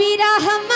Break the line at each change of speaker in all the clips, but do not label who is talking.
Abiraham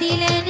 দিলেন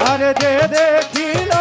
আরে যে
দেখিল